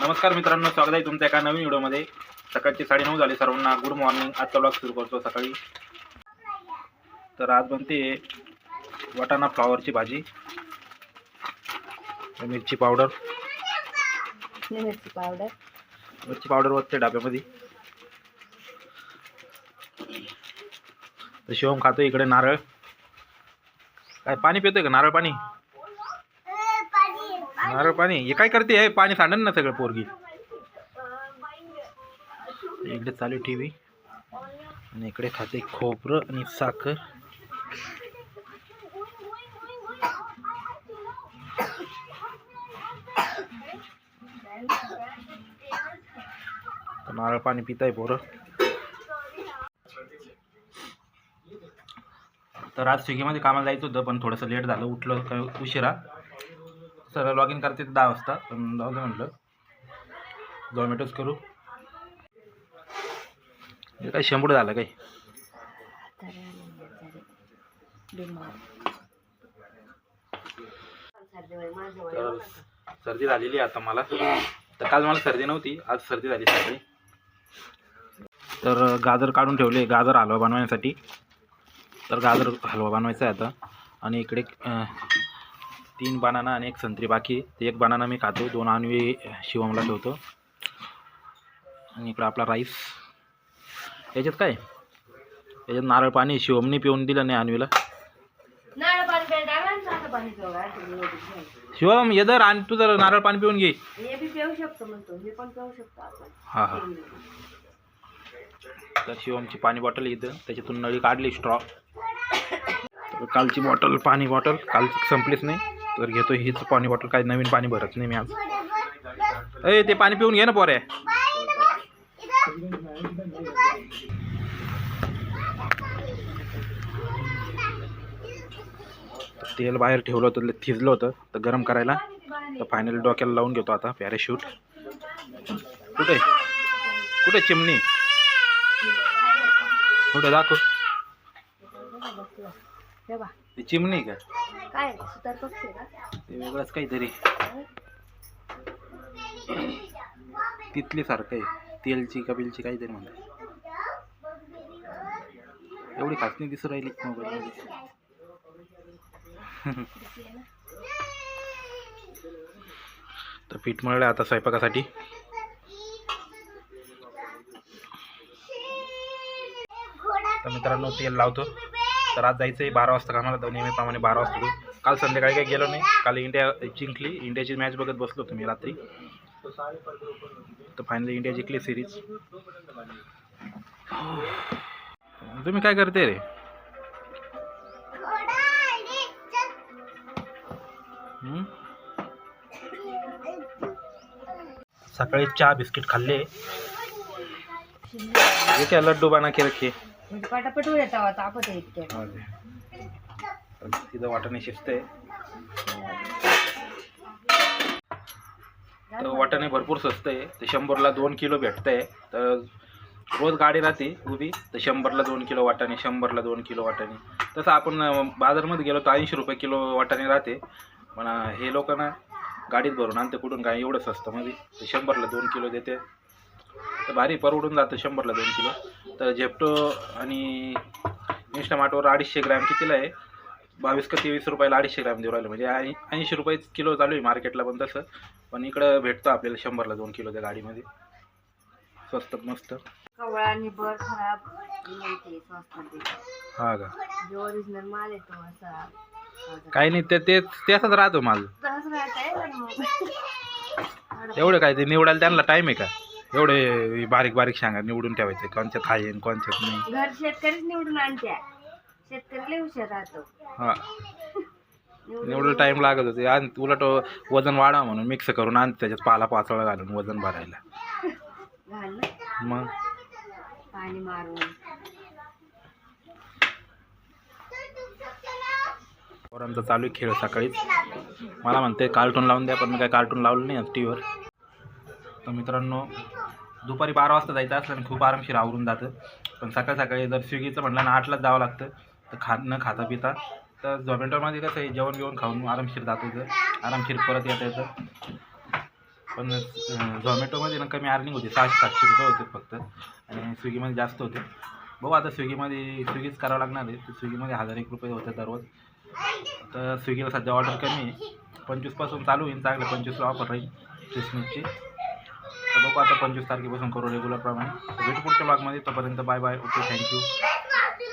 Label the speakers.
Speaker 1: नमस्कार मित्रांनो स्वागत आहे तुमच्या एका नवीन व्हिडिओमध्ये. सकाळचे साडेनऊ झाले. सर्वांना गुड मॉर्निंग आजचा ब्लॉग सुरू करतो सकाळी. तर आज बनते वाटाणा फ्लावरची भाजी. मिरची पावडर.
Speaker 2: मिरची पावडर.
Speaker 1: मिरची पावडर वरते डाब्यामध्ये. तर शिवम खातो इकडे नारळ. काय पाणी पितोय का नारळ पाणी? नारळ पाणी. हे काय करते? हे पाणी सांडन ना सगळं पोरगी. इकडे चालू टी व्ही आणि इकडे खाते खोबरं आणि साखर. तर नारळ पाणी पिताय पोरं. तर आज स्विगीमध्ये कामाला जायचं होतं पण थोडंसं लेट झालं. उठलं काय उशिरा. सर लॉग इन करते दहा वाजता. पण जाऊ दे म्हटलं झोमॅटोच करू. हे काय शंभर झालं काही तर सर्दी झालेली आहे आता मला. तर काल मला सर्दी नव्हती आज सर्दी झाली सर्दी तर गाजर काढून ठेवले गाजर हलवा बनवण्यासाठी. तर गाजर हलवा बनवायचा आहे आता. आणि इकडे तीन बनाना आणि एक संत्री बाकी. ते एक बनाना मी खातो. दोन आणवी शिवमला ठेवतो. आणि इकडं आपला राईस. याच्यात काय? याच्यात नारळ पाणी शिवमने पिऊन दिलं नाही आणवीला. शिवम ये जर आणि तू जर नारळ पाणी पिऊन घे.
Speaker 2: हे हे
Speaker 1: तर शिवमची पाणी बॉटल इथं. त्याच्यातून नळी काढली स्ट्रॉ कालची बॉटल पाणी बॉटल. काल संपलीच नाही. तर घेतो हीच पाणी बॉटल काही नवीन पाणी भरत नाही मी आज. अय ते पाणी पिऊन घे ना पोरे. तेल बाहेर ठेवलं होतं थिजलं होतं तर गरम करायला. तर फायनली डोक्याला लावून घेतो आता पॅराशूट कुठे? कुठे चिमणी? कुठे दाखव. चिमणी का?
Speaker 2: काय सुतार पक्षी आहे का?
Speaker 1: ते वेगळंच काहीतरी. तिथली सारखं आहे. तेलची कपिलची काहीतरी म्हणतात. एवढी खासणी दिसून दिसू राहिली मोबाईलमध्ये तर पीठ मळलं आता स्वयंपाकासाठी. तर मित्रांनो तेल लावतो. तर आज जायचं आहे बारा वाजता कामाला. नेहमीप्रमाणे बारा वाजता काल संध्याकाळी काही गेलो नाही. काल इंडिया जिंकली. इंडियाची मॅच बघत बसलो होतो मी रात्री. तर फायनली इंडिया जिंकली सिरीज तुम्ही काय करते रे? सकाळी चहा बिस्किट खाल्ले. लड्डू बना के रखे
Speaker 2: म्हणजे पटापट येतात तापत आहे इतके.
Speaker 1: तिथं वाटाणे शिजते तर वाटाणे भरपूर स्वस्त आहे ते शंभरला दोन किलो भेटतंय. तर रोज गाडी राहते उभी तर शंभरला दोन किलो वाटाणे शंभरला दोन किलो वाटाणे. तसं आपण अं, बाजारमध्ये गेलो तर ऐंशी रुपये किलो वाटाणे राहते. पण अं, हे लोक ना गाडीत भरून आणते कुठून काय एवढं स्वस्त मध्ये. ते शंभरला दोन किलो देते. तर भारी परवडून जातं शंभरला दोन किलो. तर झेप्टो आणि इंस्टामार्टवर अडीचशे ग्रॅम कितीला आहे? बावीस का तेवीस रुपयाला अडीचशे ग्रॅम देऊ राहिलं. म्हणजे ऐं ऐंशी रुपये किलो चालू आहे मार्केटला पण तसं. पण इकडं भेटतं आपल्याला शंभरला दोन किलो त्या गाडीमध्ये. स्वस्त मस्त.
Speaker 2: कवळा निबर खराब. मिळते स्वस्तात देते.
Speaker 1: हा का?
Speaker 2: जो ओरिजिनल माल येतो असा.
Speaker 1: काही नाही ते ते राहतो माल.
Speaker 2: तसंच राहतंय पण मग.
Speaker 1: एवढं काय ते निवडायला त्यांना टाईम आहे का? एवढे बारीक बारीक शांगा निवडून ठेवायचे कोणच्यात आहे आणि कोणच्यात नाही
Speaker 2: घर शेतकरीच निवडून आणत्या. शेतकरी लय हुशार राहतो.
Speaker 1: हा. एवढं टाईम लागत होते. आणि उलट वजन वाढा म्हणून मिक्स करून आण त्याच्यात पाला पाचोळा घालून वजन भरायला.
Speaker 2: घाल
Speaker 1: मग?
Speaker 2: पाणी मारून.
Speaker 1: पोरांचा चालू आहे खेळ सकाळीच. मला म्हणते कार्टून लावून द्या पण मी काय कार्टून लावलं नाही टी व्हीवर तर मित्रांनो दुपारी बारा वाजता जायचं असलं खूप आरामशीर आवरून जातं. पण सकाळ सकाळी जर स्विगीचं म्हटलं ना आठलाच जावं लागतं. तर खा न खाता पिता. तर झोमॅटोमध्ये कसं आहे जेवण बिवण खाऊन आरामशीर जात येतं आरामशीर परत येता येतं पण झोमॅटोमध्ये ना कमी अर्निंग होते. सहाशे सातशे रुपये होते फक्त. आणि स्विगीमध्ये जास्त होते. बघू आता स्विगीमध्ये स्विगीच करावं लागणार आहे. तर स्विगीमध्ये हजार एक रुपये होते दररोज. तर स्विगीला सध्या ऑर्डर कमी आहे. पंचवीसपासून चालू होईल. चांगलं पंचवीसला ऑफर राहील. क्रिसमसची तर बघू आता पंचवीस तारखेपासून करू रेग्युलर प्रमाणे. भेटू पुढच्या ब्लॉगमध्ये तोपर्यंत बाय बाय ओके थँक्यू